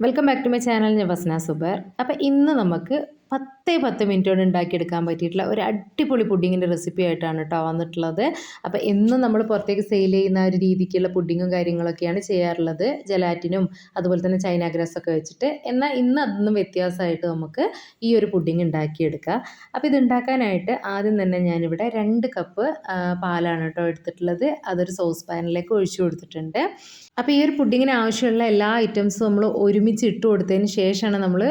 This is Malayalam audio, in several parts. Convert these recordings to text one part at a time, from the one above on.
Welcome back to my channel ഞാൻ വസ്ന സുബർ അപ്പോൾ ഇന്ന് നമുക്ക് പത്തേ പത്ത് മിനിറ്റ് കൊണ്ട് ഉണ്ടാക്കിയെടുക്കാൻ പറ്റിയിട്ടുള്ള ഒരു അടിപൊളി പുഡിങ്ങിന്റെ റെസിപ്പി ആയിട്ടാണ് കേട്ടോ വന്നിട്ടുള്ളത്. അപ്പോൾ എന്നും നമ്മൾ പുറത്തേക്ക് സെയിൽ ചെയ്യുന്ന ഒരു രീതിക്കുള്ള പുഡിങ്ങും കാര്യങ്ങളൊക്കെയാണ് ചെയ്യാറുള്ളത്. ജലാറ്റിനും അതുപോലെ തന്നെ ചൈന ഗ്രാസൊക്കെ വെച്ചിട്ട്. എന്നാൽ ഇന്ന് അതൊന്നും വ്യത്യാസമായിട്ട് നമുക്ക് ഈ ഒരു പുഡിങ് ഉണ്ടാക്കിയെടുക്കുക അപ്പോൾ ഇത് ഉണ്ടാക്കാനായിട്ട് ആദ്യം തന്നെ ഞാനിവിടെ രണ്ട് കപ്പ് പാലാണ് കേട്ടോ എടുത്തിട്ടുള്ളത്. അതൊരു സോസ് പാനിലേക്ക് ഒഴിച്ചു കൊടുത്തിട്ടുണ്ട്. അപ്പോൾ ഈ ഒരു പുഡിങ്ങിന് ആവശ്യമുള്ള എല്ലാ ഐറ്റംസും നമ്മൾ ഒരുമിച്ച് ഇട്ട് കൊടുത്തതിന് ശേഷമാണ് നമ്മൾ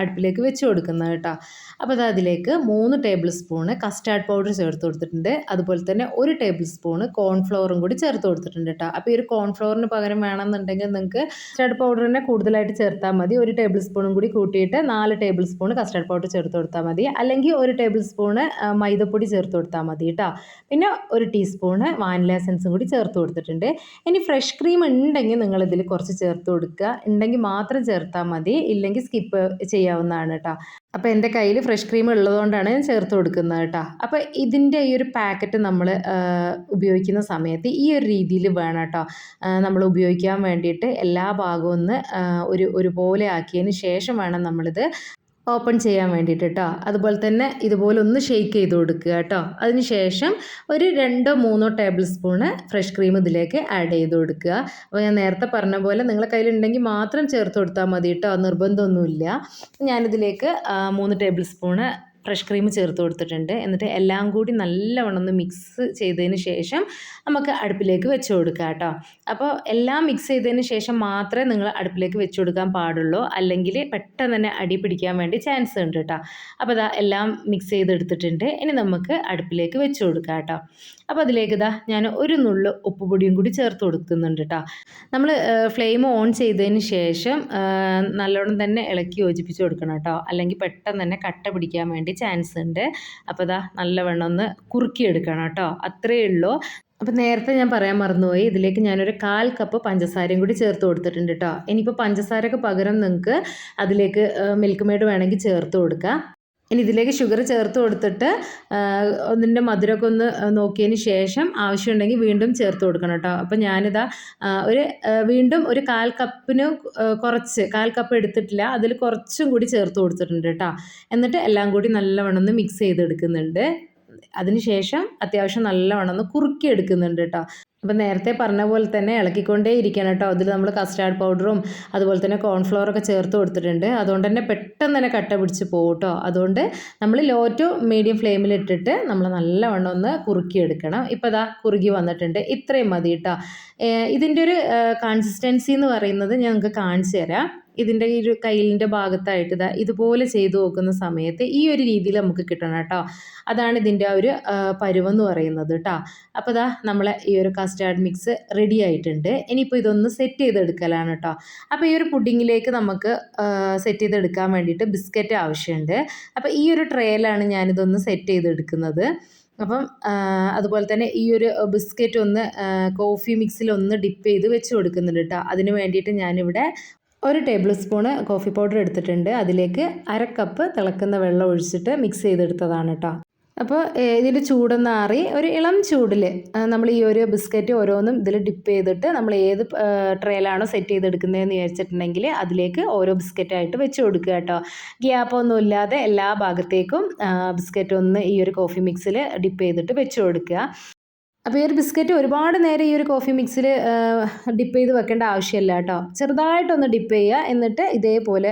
അടുപ്പിലേക്ക് വെച്ച് കൊടുക്കുന്നത് കേട്ടോ. അപ്പോൾ അത് അതിലേക്ക് മൂന്ന് ടേബിൾ സ്പൂണ് കസ്റ്റാർഡ് പൗഡർ ചേർത്ത് കൊടുത്തിട്ടുണ്ട്. അതുപോലെ തന്നെ ഒരു ടേബിൾ സ്പൂണ് കോൺഫ്ലവറും കൂടി ചേർത്ത് കൊടുത്തിട്ടുണ്ട് കേട്ടോ. അപ്പോൾ ഈ ഒരു കോൺഫ്ലവറിന് പകരം വേണമെന്നുണ്ടെങ്കിൽ നിങ്ങൾക്ക് കസ്റ്റാർഡ് പൗഡറിനെ കൂടുതലായിട്ട് ചേർത്താൽ മതി. ഒരു ടേബിൾ സ്പൂണും കൂടി കൂട്ടിയിട്ട് നാല് ടേബിൾ സ്പൂൺ കസ്റ്റാർഡ് പൗഡർ ചേർത്ത് കൊടുത്താൽ മതി. അല്ലെങ്കിൽ ഒരു ടേബിൾ സ്പൂണ് മൈദപ്പൊടി ചേർത്ത് കൊടുത്താൽ മതി കേട്ടോ. പിന്നെ ഒരു ടീസ്പൂണ് വാനില എസൻസും കൂടി ചേർത്ത് കൊടുത്തിട്ടുണ്ട്. ഇനി ഫ്രഷ് ക്രീം ഉണ്ടെങ്കിൽ നിങ്ങൾ ഇതിൽ കുറച്ച് ചേർത്ത് കൊടുക്കുക. ഉണ്ടെങ്കിൽ മാത്രം ചേർത്താൽ മതി. ഇല്ലെങ്കിൽ സ്കിപ്പ് ചെയ്യാവുന്നതാണ് കേട്ടോ. അപ്പോൾ എന്റെ കയ്യിൽ ഫ്രഷ് ക്രീം ഉള്ളതുകൊണ്ടാണ് ഞാൻ ചേർത്ത് കൊടുക്കുന്നത് കേട്ടോ. അപ്പോൾ ഇതിന്റെ ഈ ഒരു പാക്കറ്റ് നമ്മൾ ഉപയോഗിക്കുന്ന സമയത്ത് ഈ ഒരു രീതിയിൽ വേണം കേട്ടോ. നമ്മൾ ഉപയോഗിക്കാൻ വേണ്ടിയിട്ട് എല്ലാ ഭാഗവും ഒന്ന് ഒരു ഒരുപോലെ ആക്കിയതിന് ശേഷം വേണം നമ്മളിത് ഓപ്പൺ ചെയ്യാൻ വേണ്ടിയിട്ട് കേട്ടോ അതുപോലെ തന്നെ ഇതുപോലെ ഒന്ന് ഷെയ്ക്ക് ചെയ്ത് കൊടുക്കുക കേട്ടോ അതിനുശേഷം ഒരു രണ്ടോ മൂന്നോ ടേബിൾ സ്പൂണ് ഫ്രഷ് ക്രീം ഇതിലേക്ക് ആഡ് ചെയ്ത് കൊടുക്കുക. അപ്പോൾ ഞാൻ നേരത്തെ പറഞ്ഞ പോലെ നിങ്ങളെ കയ്യിലുണ്ടെങ്കിൽ മാത്രം ചേർത്ത് കൊടുത്താൽ മതി കേട്ടോ നിർബന്ധമൊന്നുമില്ല. ഞാനിതിലേക്ക് മൂന്ന് ടേബിൾ സ്പൂണ് ഫ്രഷ് ക്രീം ചേർത്ത് കൊടുത്തിട്ടുണ്ട്. എന്നിട്ട് എല്ലാം കൂടി നല്ലവണ്ണം ഒന്ന് മിക്സ് ചെയ്തതിന് ശേഷം നമുക്ക് അടുപ്പിലേക്ക് വെച്ച് കൊടുക്കാം കേട്ടോ. അപ്പോൾ എല്ലാം മിക്സ് ചെയ്തതിന് ശേഷം മാത്രമേ നിങ്ങൾ അടുപ്പിലേക്ക് വെച്ച് കൊടുക്കാൻ പാടുള്ളൂ. അല്ലെങ്കിൽ പെട്ടെന്ന് തന്നെ അടി പിടിക്കാൻ വേണ്ടി ചാൻസ് ഉണ്ട് കേട്ടോ. അപ്പോൾ ഇതാ എല്ലാം മിക്സ് ചെയ്തെടുത്തിട്ടുണ്ട്. ഇനി നമുക്ക് അടുപ്പിലേക്ക് വെച്ച് കൊടുക്കാം കേട്ടോ. അപ്പോൾ അതിലേക്ക് ഇതാ ഞാൻ ഒരു നുള്ളു ഉപ്പുപൊടിയും കൂടി ചേർത്ത് കൊടുക്കുന്നുണ്ട് കേട്ടോ. നമ്മൾ ഫ്ലെയിം ഓൺ ചെയ്തതിന് ശേഷം നല്ലോണം തന്നെ ഇളക്കി യോജിപ്പിച്ച് കൊടുക്കണം കേട്ടോ. അല്ലെങ്കിൽ പെട്ടെന്ന് തന്നെ കട്ട പിടിക്കാൻ വേണ്ടി ചാൻസ് ഉണ്ട് അപ്പോൾ ഇതാ നല്ലവണ്ണം ഒന്ന് കുറുക്കിയെടുക്കണം കേട്ടോ. അത്രയേ ഉള്ളൂ. അപ്പോൾ നേരത്തെ ഞാൻ പറയാൻ മറന്നുപോയി. ഇതിലേക്ക് ഞാനൊരു കാൽ കപ്പ് പഞ്ചസാരയും കൂടി ചേർത്ത് കൊടുത്തിട്ടുണ്ട് കേട്ടോ. ഇനിയിപ്പോൾ പഞ്ചസാരക്ക് പകരം നിങ്ങൾക്ക് അതിലേക്ക് മിൽക്ക് മെയ്ഡ് വേണമെങ്കിൽ ചേർത്ത് കൊടുക്കുക ഇനി ഇതിലേക്ക് ഷുഗർ ചേർത്ത് കൊടുത്തിട്ട് ഒന്നിന്റെ മധുരമൊക്കെ ഒന്ന് നോക്കിയതിന് ശേഷം ആവശ്യമുണ്ടെങ്കിൽ വീണ്ടും ചേർത്ത് കൊടുക്കണം കേട്ടോ. അപ്പോൾ ഞാനിതാ ഒരു വീണ്ടും ഒരു കാൽ കപ്പിന് കുറച്ച് കാൽ കപ്പ് എടുത്തിട്ടില്ല അതിൽ കുറച്ചും കൂടി ചേർത്ത് കൊടുത്തിട്ടുണ്ട് കേട്ടോ. എന്നിട്ട് എല്ലാം കൂടി നല്ലവണ്ണം ഒന്ന് മിക്സ് ചെയ്തെടുക്കുന്നുണ്ട്. അതിനുശേഷം അത്യാവശ്യം നല്ലവണ്ണം ഒന്ന് കുറുക്കി എടുക്കുന്നുണ്ട് കേട്ടോ. അപ്പം നേരത്തെ പറഞ്ഞ പോലെ തന്നെ ഇളക്കിക്കൊണ്ടേ ഇരിക്കണം കേട്ടോ. അതിൽ നമ്മൾ കസ്റ്റാർഡ് പൗഡറും അതുപോലെ തന്നെ കോൺഫ്ലവറൊക്കെ ചേർത്ത് കൊടുത്തിട്ടുണ്ട്. അതുകൊണ്ട് തന്നെ പെട്ടെന്ന് തന്നെ കട്ട പിടിച്ച് പോകും കേട്ടോ. അതുകൊണ്ട് നമ്മൾ ലോ ടു മീഡിയം ഫ്ലെയിമിലിട്ടിട്ട് നമ്മൾ നല്ലവണ്ണം ഒന്ന് കുറുക്കിയെടുക്കണം. ഇപ്പോൾ ഇതാ കുറുകി വന്നിട്ടുണ്ട്. ഇത്രയും മതി കേട്ടോ. ഇതിന്റെ ഒരു കൺസിസ്റ്റൻസി എന്ന് പറയുന്നത് ഞാൻ നിങ്ങൾക്ക് കാണിച്ചു തരാം. ഇതിന്റെ ഈ ഒരു കയ്യിലിന്റെ ഭാഗത്തായിട്ട് ഇതാ ഇതുപോലെ ചെയ്തു നോക്കുന്ന സമയത്ത് ഈ ഒരു രീതിയിൽ നമുക്ക് കിട്ടണം കേട്ടോ. അതാണ് ഇതിന്റെ ആ ഒരു പരുവെന്ന് പറയുന്നത് കേട്ടോ. അപ്പോൾ ഇതാ നമ്മളെ ഈ ഒരു കസ്റ്റാർഡ് മിക്സ് റെഡി ആയിട്ടുണ്ട്. ഇനിയിപ്പോൾ ഇതൊന്ന് സെറ്റ് ചെയ്തെടുക്കലാണ് കേട്ടോ. അപ്പോൾ ഈ ഒരു പുഡിങ്ങിലേക്ക് നമുക്ക് സെറ്റ് ചെയ്തെടുക്കാൻ വേണ്ടിയിട്ട് ബിസ്ക്കറ്റ് ആവശ്യമുണ്ട്. അപ്പോൾ ഈ ഒരു ട്രേയിലാണ് ഞാനിതൊന്ന് സെറ്റ് ചെയ്തെടുക്കുന്നത്. അപ്പം അതുപോലെ തന്നെ ഈ ഒരു ബിസ്ക്കറ്റ് ഒന്ന് കോഫി മിക്സിൽ ഒന്ന് ഡിപ്പ് ചെയ്ത് വെച്ച് കൊടുക്കുന്നുണ്ട് കേട്ടോ. അതിന് വേണ്ടിയിട്ട് ഞാനിവിടെ ഒരു ടേബിൾ സ്പൂണ് കോഫി പൗഡർ എടുത്തിട്ടുണ്ട്. അതിലേക്ക് അര കപ്പ് തിളക്കുന്ന വെള്ളം ഒഴിച്ചിട്ട് മിക്സ് ചെയ്തെടുത്തതാണ് കേട്ടോ അപ്പോൾ ഇതിന്റെ ചൂടൊന്ന് ആറി ഒരു ഇളം ചൂടിൽ നമ്മൾ ഈ ഒരു ബിസ്ക്കറ്റ് ഓരോന്നും ഇതിൽ ഡിപ്പ് ചെയ്തിട്ട് നമ്മൾ ഏത് ട്രേയിലാണോ സെറ്റ് ചെയ്തെടുക്കുന്നതെന്ന് വിചാരിച്ചിട്ടുണ്ടെങ്കിൽ അതിലേക്ക് ഓരോ ബിസ്ക്കറ്റായിട്ട് വെച്ച് കൊടുക്കുക കേട്ടോ ഗ്യാപ്പൊന്നും ഇല്ലാതെ എല്ലാ ഭാഗത്തേക്കും ബിസ്ക്കറ്റ് ഒന്ന് ഈ ഒരു കോഫി മിക്സിൽ ഡിപ്പ് ചെയ്തിട്ട് വെച്ച് കൊടുക്കുക. അപ്പോൾ ഈ ഒരു ബിസ്ക്കറ്റ് ഒരുപാട് നേരം ഈ ഒരു കോഫി മിക്സിൽ ഡിപ്പ് ചെയ്ത് വെക്കേണ്ട ആവശ്യമില്ല കേട്ടോ. ചെറുതായിട്ടൊന്ന് ഡിപ്പ് ചെയ്യുക എന്നിട്ട് ഇതേപോലെ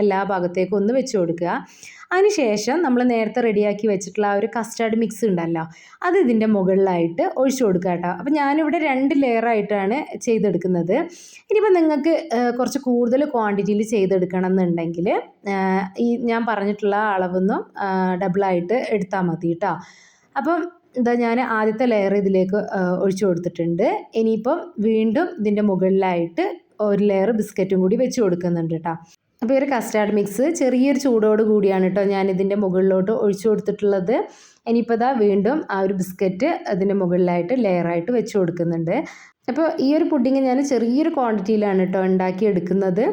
എല്ലാ ഭാഗത്തേക്കും ഒന്ന് വെച്ച് കൊടുക്കുക. അതിനുശേഷം നമ്മൾ നേരത്തെ റെഡിയാക്കി വെച്ചിട്ടുള്ള ആ ഒരു കസ്റ്റാർഡ് മിക്സ് ഉണ്ടല്ലോ അത് ഇതിന്റെ മുകളിലായിട്ട് ഒഴിച്ചു കൊടുക്കുക കേട്ടോ. അപ്പോൾ ഞാനിവിടെ രണ്ട് ലെയറായിട്ടാണ് ചെയ്തെടുക്കുന്നത്. ഇനിയിപ്പോൾ നിങ്ങൾക്ക് കുറച്ച് കൂടുതൽ ക്വാണ്ടിറ്റിയിൽ ചെയ്തെടുക്കണം എന്നുണ്ടെങ്കിൽ ഈ ഞാൻ പറഞ്ഞിട്ടുള്ള അളവൊന്നും ഡബിളായിട്ട് എടുത്താൽ മതി കേട്ടോ. അപ്പം ഇതാ ഞാൻ ആദ്യത്തെ ലെയർ ഇതിലേക്ക് ഒഴിച്ചു കൊടുത്തിട്ടുണ്ട്. ഇനിയിപ്പം വീണ്ടും ഇതിന്റെ മുകളിലായിട്ട് ഒരു ലെയർ ബിസ്ക്കറ്റും കൂടി വെച്ച് കൊടുക്കുന്നുണ്ട് കേട്ടോ അപ്പോൾ ഈ ഒരു കസ്റ്റാർഡ് മിക്സ് ചെറിയൊരു ചൂടോട് കൂടിയാണ് കേട്ടോ ഞാൻ ഇതിന്റെ മുകളിലോട്ട് ഒഴിച്ചു കൊടുത്തിട്ടുള്ളത്. ഇനിയിപ്പോൾ ഇതാ വീണ്ടും ആ ഒരു ബിസ്ക്കറ്റ് അതിന്റെ മുകളിലായിട്ട് ലെയറായിട്ട് വെച്ച് കൊടുക്കുന്നുണ്ട്. അപ്പോൾ ഈ ഒരു പുഡിങ് ഞാൻ ചെറിയൊരു ക്വാണ്ടിറ്റിയിലാണ് കേട്ടോ ഉണ്ടാക്കി എടുക്കുന്നത്.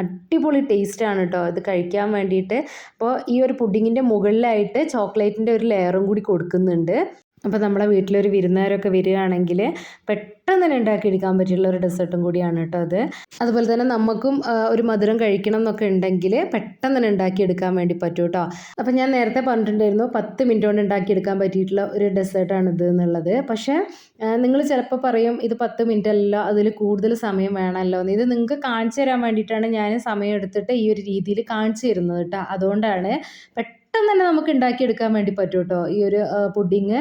അടിപൊളി ടേസ്റ്റാണ് കേട്ടോ ഇത് കഴിക്കാൻ വേണ്ടിയിട്ട്. അപ്പോൾ ഈ ഒരു പുഡിങ്ങിന്റെ മുകളിലായിട്ട് ചോക്ലേറ്റിന്റെ ഒരു ലെയറും കൂടി കൊടുക്കുന്നുണ്ട്. അപ്പോൾ നമ്മളെ വീട്ടിലൊരു വിരുന്നുകാരൊക്കെ വരികയാണെങ്കിൽ പെട്ടെന്ന് തന്നെ ഉണ്ടാക്കിയെടുക്കാൻ പറ്റിയുള്ള ഒരു ഡെസേർട്ടും കൂടിയാണ് കേട്ടോ അത്. അതുപോലെ തന്നെ നമുക്കും ഒരു മധുരം കഴിക്കണം എന്നൊക്കെ ഉണ്ടെങ്കിൽ പെട്ടെന്ന് തന്നെ ഉണ്ടാക്കിയെടുക്കാൻ വേണ്ടി പറ്റും കേട്ടോ. അപ്പോൾ ഞാൻ നേരത്തെ പറഞ്ഞിട്ടുണ്ടായിരുന്നു പത്ത് മിനിറ്റ് കൊണ്ട് ഉണ്ടാക്കിയെടുക്കാൻ പറ്റിയിട്ടുള്ള ഒരു ഡെസേർട്ടാണ് ഇത് എന്നുള്ളത്. പക്ഷേ നിങ്ങൾ ചിലപ്പോൾ പറയും ഇത് പത്ത് മിനിറ്റ് അല്ല അതിൽ കൂടുതൽ സമയം വേണമല്ലോ ഇത് നിങ്ങൾക്ക് കാണിച്ചു തരാൻ വേണ്ടിയിട്ടാണ് ഞാൻ സമയം എടുത്തിട്ട് ഈ ഒരു രീതിയിൽ കാണിച്ചു തരുന്നത് കേട്ടോ. അതുകൊണ്ടാണ് പെട്ടെന്ന് തന്നെ നമുക്ക് ഉണ്ടാക്കിയെടുക്കാൻ വേണ്ടി പറ്റും കേട്ടോ ഈ ഒരു പുഡിങ്.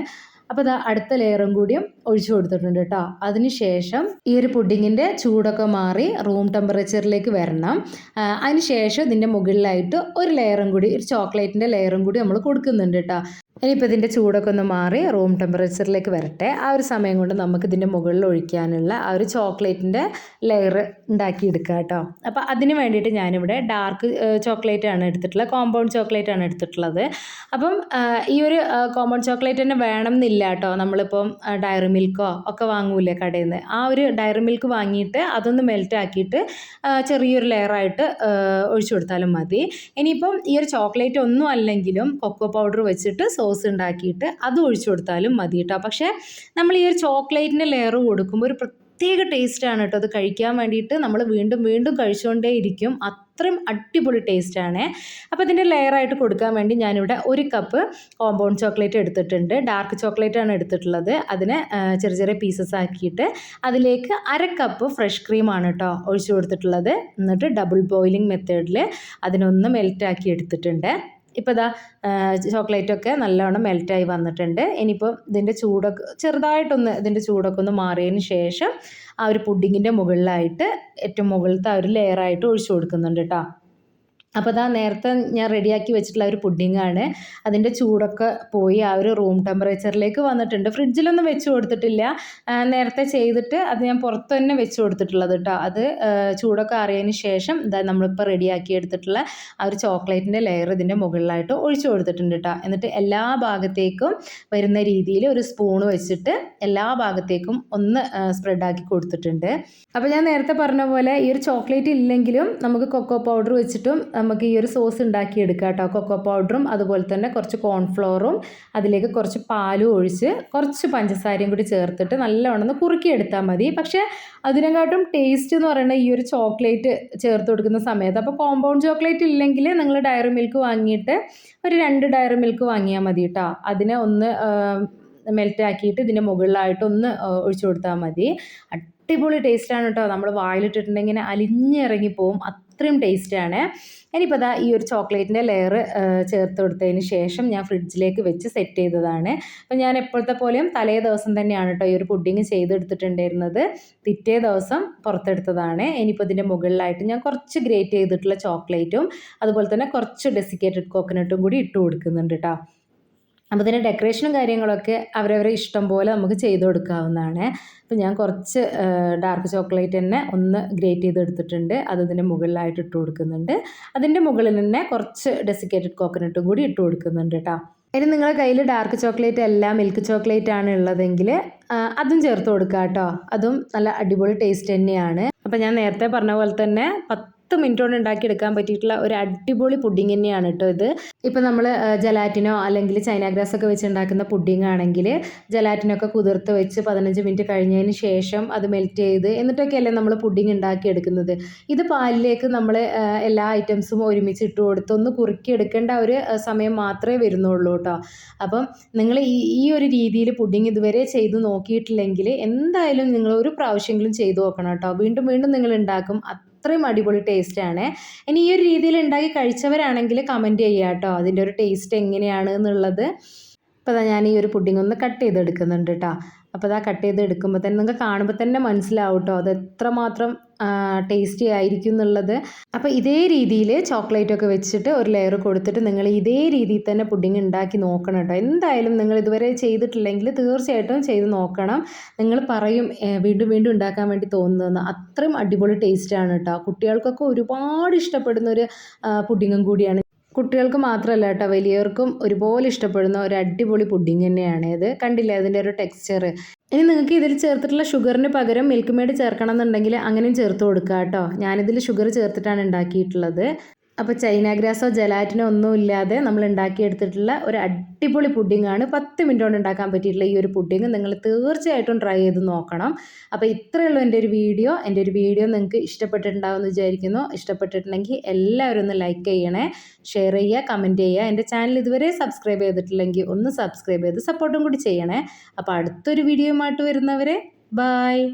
അപ്പോൾ ഇതാ അടുത്ത ലെയറും കൂടിയും ഒഴിച്ചു കൊടുത്തിട്ടുണ്ട് കേട്ടോ. അതിനുശേഷം ഈ ഒരു പുഡിങ്ങിന്റെ ചൂടൊക്കെ മാറി റൂം ടെമ്പറേച്ചറിലേക്ക് വരണം. അതിനുശേഷം ഇതിന്റെ മുകളിലായിട്ട് ഒരു ലെയറും കൂടി ഒരു ചോക്ലേറ്റിന്റെ ലെയറും കൂടി നമ്മൾ കൊടുക്കുന്നുണ്ട് കേട്ടോ. ഇനിയിപ്പോൾ ഇതിന്റെ ചൂടൊക്കെ ഒന്ന് മാറി റൂം ടെമ്പറേച്ചറിലേക്ക് വരട്ടെ. ആ ഒരു സമയം കൊണ്ട് നമുക്ക് ഇതിന്റെ മുകളിൽ ഒഴിക്കാനുള്ള ആ ഒരു ചോക്ലേറ്റിന്റെ ലെയർ ഉണ്ടാക്കിയെടുക്കുക കേട്ടോ. അപ്പോൾ അതിന് വേണ്ടിയിട്ട് ഞാനിവിടെ ഡാർക്ക് ചോക്ലേറ്റ് ആണ് എടുത്തിട്ടുള്ളത്. കോമ്പൗണ്ട് ചോക്ലേറ്റ് ആണ് എടുത്തിട്ടുള്ളത്. അപ്പം ഈ ഒരു കോമ്പൗണ്ട് ചോക്ലേറ്റ് തന്നെ വേണം എന്നില്ല കേട്ടോ. നമ്മളിപ്പം ഡയറി മിൽക്കോ ഒക്കെ വാങ്ങൂലേ കടയിൽ നിന്ന് ആ ഒരു ഡയറി മിൽക്ക് വാങ്ങിയിട്ട് അതൊന്ന് മെൽറ്റ് ആക്കിയിട്ട് ചെറിയൊരു ലെയറായിട്ട് ഒഴിച്ചു കൊടുത്താലും മതി. ഇനിയിപ്പം ഈ ഒരു ചോക്ലേറ്റ് ഒന്നും അല്ലെങ്കിലും കൊക്കോ പൗഡർ വെച്ചിട്ട് ഉണ്ടാക്കിയിട്ട് അത് ഒഴിച്ചു കൊടുത്താലും മതി കേട്ടോ. പക്ഷേ നമ്മൾ ഈ ഒരു ചോക്ലേറ്റിന്റെ ലെയർ കൊടുക്കുമ്പോൾ ഒരു പ്രത്യേക ടേസ്റ്റാണ് കേട്ടോ. അത് കഴിക്കാൻ വേണ്ടിയിട്ട് നമ്മൾ വീണ്ടും വീണ്ടും കഴിച്ചുകൊണ്ടേ ഇരിക്കും. അത്രയും അടിപൊളി ടേസ്റ്റാണ് അപ്പോൾ ഇതിന്റെ ലെയറായിട്ട് കൊടുക്കാൻ വേണ്ടി ഞാനിവിടെ ഒരു കപ്പ് കോമ്പൗണ്ട് ചോക്ലേറ്റ് എടുത്തിട്ടുണ്ട്. ഡാർക്ക് ചോക്ലേറ്റ് ആണ് എടുത്തിട്ടുള്ളത്. അതിനെ ചെറിയ ചെറിയ പീസസ് ആക്കിയിട്ട് അതിലേക്ക് അര കപ്പ് ഫ്രഷ് ക്രീമാണ് കേട്ടോ ഒഴിച്ചു കൊടുത്തിട്ടുള്ളത്. എന്നിട്ട് ഡബിൾ ബോയിലിംഗ് മെത്തേഡിൽ അതിനൊന്ന് മെൽറ്റാക്കി എടുത്തിട്ടുണ്ട്. ഇപ്പോൾ ഇതാ ചോക്ലേറ്റൊക്കെ നല്ലവണ്ണം മെൽറ്റായി വന്നിട്ടുണ്ട്. ഇനിയിപ്പോൾ ഇതിന്റെ ചൂടൊക്കെ ചെറുതായിട്ടൊന്ന് ഇതിന്റെ ചൂടൊക്കെ ഒന്ന് മാറിയതിന് ശേഷം ആ ഒരു പുഡിങ്ങിന്റെ മുകളിലായിട്ട് ഏറ്റവും മുകളിലത്തെ ആ ഒരു ലെയറായിട്ട് ഒഴിച്ചു കൊടുക്കുന്നുണ്ട് കേട്ടോ അപ്പോൾ അതാ നേരത്തെ ഞാൻ റെഡിയാക്കി വെച്ചിട്ടുള്ള ഒരു പുഡിങ്ങാണ്. അതിന്റെ ചൂടൊക്കെ പോയി ആ ഒരു റൂം ടെമ്പറേച്ചറിലേക്ക് വന്നിട്ടുണ്ട്. ഫ്രിഡ്ജിലൊന്നും വെച്ച് കൊടുത്തിട്ടില്ല. നേരത്തെ ചെയ്തിട്ട് അത് ഞാൻ പുറത്ത് തന്നെ വെച്ച് കൊടുത്തിട്ടുള്ളത് കേട്ടോ അത് ചൂടൊക്കെ അറിയതിന് ശേഷം ഇതാ നമ്മളിപ്പോൾ റെഡിയാക്കി എടുത്തിട്ടുള്ള ആ ഒരു ചോക്ലേറ്റിന്റെ ലെയർ ഇതിന്റെ മുകളിലായിട്ട് ഒഴിച്ചു കൊടുത്തിട്ടുണ്ട് കേട്ടോ എന്നിട്ട് എല്ലാ ഭാഗത്തേക്കും വരുന്ന രീതിയിൽ ഒരു സ്പൂൺ വെച്ചിട്ട് എല്ലാ ഭാഗത്തേക്കും ഒന്ന് സ്പ്രെഡാക്കി കൊടുത്തിട്ടുണ്ട്. അപ്പോൾ ഞാൻ നേരത്തെ പറഞ്ഞ പോലെ ഈ ഒരു ചോക്ലേറ്റ് ഇല്ലെങ്കിലും നമുക്ക് കൊക്കോ പൗഡർ വെച്ചിട്ടും നമുക്ക് ഈ ഒരു സോസ് ഉണ്ടാക്കിയെടുക്കാം കേട്ടോ. കൊക്കോ പൗഡറും അതുപോലെ തന്നെ കുറച്ച് കോൺഫ്ലോറും അതിലേക്ക് കുറച്ച് പാലും ഒഴിച്ച് കുറച്ച് പഞ്ചസാരയും കൂടി ചേർത്തിട്ട് നല്ലവണ്ണം ഒന്ന് കുറുക്കിയെടുത്താൽ മതി. പക്ഷേ അതിനെക്കാട്ടും ടേസ്റ്റ് എന്ന് പറയുന്നത് ഈ ഒരു ചോക്ലേറ്റ് ചേർത്ത് കൊടുക്കുന്ന സമയത്ത് അപ്പോൾ കോമ്പൗണ്ട് ചോക്ലേറ്റ് ഇല്ലെങ്കിൽ നിങ്ങൾ ഡയറി മിൽക്ക് വാങ്ങിയിട്ട് ഒരു രണ്ട് ഡയറി മിൽക്ക് വാങ്ങിയാൽ മതി കേട്ടോ. അതിനെ ഒന്ന് മെൽറ്റ് ആക്കിയിട്ട് ഇതിന്റെ മുകളിലായിട്ട് ഒന്ന് ഒഴിച്ചു കൊടുത്താൽ മതി. അടിപൊളി ടേസ്റ്റാണ് കേട്ടോ. നമ്മൾ വായിലിട്ടിട്ടുണ്ടെങ്കിൽ അലിഞ്ഞിറങ്ങി പോവും. അത്രയും ടേസ്റ്റാണ് ഇനിയിപ്പോൾ അതാ ഈ ഒരു ചോക്ലേറ്റിന്റെ ലെയർ ചേർത്ത് കൊടുത്തതിന് ശേഷം ഞാൻ ഫ്രിഡ്ജിലേക്ക് വെച്ച് സെറ്റ് ചെയ്തതാണ്. അപ്പോൾ ഞാൻ എപ്പോഴത്തെ പോലെയും തലേ ദിവസം തന്നെയാണ് കേട്ടോ ഈ ഒരു പുഡിങ് ചെയ്തെടുത്തിട്ടുണ്ടായിരുന്നത്. പിറ്റേ ദിവസം പുറത്തെടുത്തതാണ്. ഇനിയിപ്പോൾ ഇതിന്റെ മുകളിലായിട്ട് ഞാൻ കുറച്ച് ഗ്രേറ്റ് ചെയ്തിട്ടുള്ള ചോക്ലേറ്റും അതുപോലെ തന്നെ കുറച്ച് ഡെസിക്കേറ്റഡ് കോക്കനട്ടും കൂടി ഇട്ട് കൊടുക്കുന്നുണ്ട് കേട്ടോ അപ്പോൾ ഇതിന്റെ ഡെക്കറേഷനും കാര്യങ്ങളൊക്കെ അവരവരെ ഇഷ്ടം പോലെ നമുക്ക് ചെയ്ത് കൊടുക്കാവുന്നതാണ്. അപ്പോൾ ഞാൻ കുറച്ച് ഡാർക്ക് ചോക്ലേറ്റ് തന്നെ ഒന്ന് ഗ്രേറ്റ് ചെയ്ത് എടുത്തിട്ടുണ്ട് അത് ഇതിന്റെ മുകളിലായിട്ട് ഇട്ട് കൊടുക്കുന്നുണ്ട്. അതിന്റെ മുകളിൽ തന്നെ കുറച്ച് ഡെസിക്കേറ്റഡ് കോക്കനട്ടും കൂടി ഇട്ട് കൊടുക്കുന്നുണ്ട് കേട്ടോ. ഇനി നിങ്ങളുടെ കയ്യിൽ ഡാർക്ക് ചോക്ലേറ്റ് അല്ല മിൽക്ക് ചോക്ലേറ്റ് ആണ് ഉള്ളതെങ്കിൽ അതും ചേർത്ത് കൊടുക്കുക കേട്ടോ അതും നല്ല അടിപൊളി ടേസ്റ്റ് തന്നെയാണ്. അപ്പം ഞാൻ നേരത്തെ പറഞ്ഞ പോലെ തന്നെ പത്ത് മിനിറ്റ് കൊണ്ട് ഉണ്ടാക്കിയെടുക്കാൻ പറ്റിയിട്ടുള്ള ഒരു അടിപൊളി പുഡിങ് തന്നെയാണ് കേട്ടോ ഇത്. ഇപ്പോൾ നമ്മൾ ജലാറ്റിനോ അല്ലെങ്കിൽ ചൈന ഗ്രാസ് ഒക്കെ വെച്ച് ഉണ്ടാക്കുന്ന പുഡിംഗ് ആണെങ്കിൽ ജലാറ്റിനൊക്കെ കുതിർത്ത് വെച്ച് പതിനഞ്ച് മിനിറ്റ് കഴിഞ്ഞതിന് ശേഷം അത് മെൽറ്റ് ചെയ്ത് എന്നിട്ടൊക്കെയല്ലേ നമ്മൾ പുഡിംഗ് ഉണ്ടാക്കിയെടുക്കുന്നത്. ഇത് പാലിലേക്ക് നമ്മൾ എല്ലാ ഐറ്റംസും ഒരുമിച്ച് ഇട്ട് കൊടുത്ത് ഒന്ന് കുറുക്കിയെടുക്കേണ്ട ഒരു സമയം മാത്രമേ വരുന്നുള്ളൂ കേട്ടോ. അപ്പം നിങ്ങൾ ഈ ഈ ഒരു രീതിയിൽ പുഡിംഗ് ഇതുവരെ ചെയ്ത് നോക്കിയിട്ടില്ലെങ്കിൽ എന്തായാലും നിങ്ങൾ ഒരു പ്രാവശ്യമെങ്കിലും ചെയ്തു നോക്കണം കേട്ടോ. വീണ്ടും വീണ്ടും നിങ്ങൾ ഉണ്ടാക്കും. അത്രയും അടിപൊളി ടേസ്റ്റ് ആണ്. ഇനി ഈ ഒരു രീതിയിൽ ഉണ്ടാക്കി കഴിച്ചവരാണെങ്കിൽ കമന്റ് ചെയ്യുക കേട്ടോ അതിന്റെ ഒരു ടേസ്റ്റ് എങ്ങനെയാണ് എന്നുള്ളത്. അപ്പോൾ ഞാൻ ഈ ഒരു പുഡിംഗ് ഒന്ന് കട്ട് ചെയ്തെടുക്കുന്നുണ്ട് കേട്ടോ അപ്പോൾ അതാ കട്ട് ചെയ്ത് എടുക്കുമ്പോൾ തന്നെ നിങ്ങൾക്ക് കാണുമ്പോൾ തന്നെ മനസ്സിലാവും കേട്ടോ അത് എത്രമാത്രം ടേസ്റ്റി ആയിരിക്കും എന്നുള്ളത് അപ്പോൾ ഇതേ രീതിയിൽ ചോക്ലേറ്റൊക്കെ വെച്ചിട്ട് ഒരു ലെയർ കൊടുത്തിട്ട് നിങ്ങൾ ഇതേ രീതിയിൽ തന്നെ പുഡിംഗ് ഉണ്ടാക്കി നോക്കണം കേട്ടോ. എന്തായാലും നിങ്ങൾ ഇതുവരെ ചെയ്തിട്ടില്ലെങ്കിൽ തീർച്ചയായിട്ടും ചെയ്ത് നോക്കണം. നിങ്ങൾ പറയും വീണ്ടും വീണ്ടും ഉണ്ടാക്കാൻ വേണ്ടി തോന്നുന്നതെന്ന്. അത്രയും അടിപൊളി ടേസ്റ്റാണ് കേട്ടോ. കുട്ടികൾക്കൊക്കെ ഒരുപാട് ഇഷ്ടപ്പെടുന്ന ഒരു പുഡിങ്ങും കൂടിയാണ്. കുട്ടികൾക്ക് മാത്രമല്ല കേട്ടോ വലിയവർക്കും ഒരുപോലെ ഇഷ്ടപ്പെടുന്ന ഒരു അടിപൊളി പുഡിങ് തന്നെയാണ് ഇത്. കണ്ടില്ലേ അതിന്റെ ഒരു ടെക്സ്ചർ ഇനി നിങ്ങൾക്ക് ഇതിൽ ചേർത്തിട്ടുള്ള ഷുഗറിന് പകരം മിൽക്ക് മെയ്ഡ് ചേർക്കണം എന്നുണ്ടെങ്കിൽ അങ്ങനെയും ചേർത്ത് കൊടുക്കുക കേട്ടോ ഞാനിതിൽ ഷുഗർ ചേർത്തിട്ടാണ് ഉണ്ടാക്കിയിട്ടുള്ളത്. അപ്പോൾ ചൈന ഗ്രാസോ ജലാറ്റിനോ ഒന്നും ഇല്ലാതെ നമ്മൾ ഉണ്ടാക്കിയെടുത്തിട്ടുള്ള ഒരു അടിപൊളി പുഡിങ്ങാണ്. പത്ത് മിനിറ്റ് കൊണ്ട് ഉണ്ടാക്കാൻ പറ്റിയിട്ടുള്ള ഈ ഒരു പുഡിങ് നിങ്ങൾ തീർച്ചയായിട്ടും ട്രൈ ചെയ്ത് നോക്കണം. അപ്പോൾ ഇത്രയുള്ളൂ എന്റെ ഒരു വീഡിയോ. എന്റെ ഒരു വീഡിയോ നിങ്ങൾക്ക് ഇഷ്ടപ്പെട്ടിട്ടുണ്ടാവുമെന്ന് വിചാരിക്കുന്നു. ഇഷ്ടപ്പെട്ടിട്ടുണ്ടെങ്കിൽ എല്ലാവരും ഒന്ന് ലൈക്ക് ചെയ്യണേ ഷെയർ ചെയ്യുക കമന്റ് ചെയ്യുക. എന്റെ ചാനൽ ഇതുവരെ സബ്സ്ക്രൈബ് ചെയ്തിട്ടില്ലെങ്കിൽ ഒന്ന് സബ്സ്ക്രൈബ് ചെയ്ത് സപ്പോർട്ടും കൂടി ചെയ്യണേ. അപ്പോൾ അടുത്തൊരു വീഡിയോയുമായിട്ട് വരുന്നവരെ ബായ്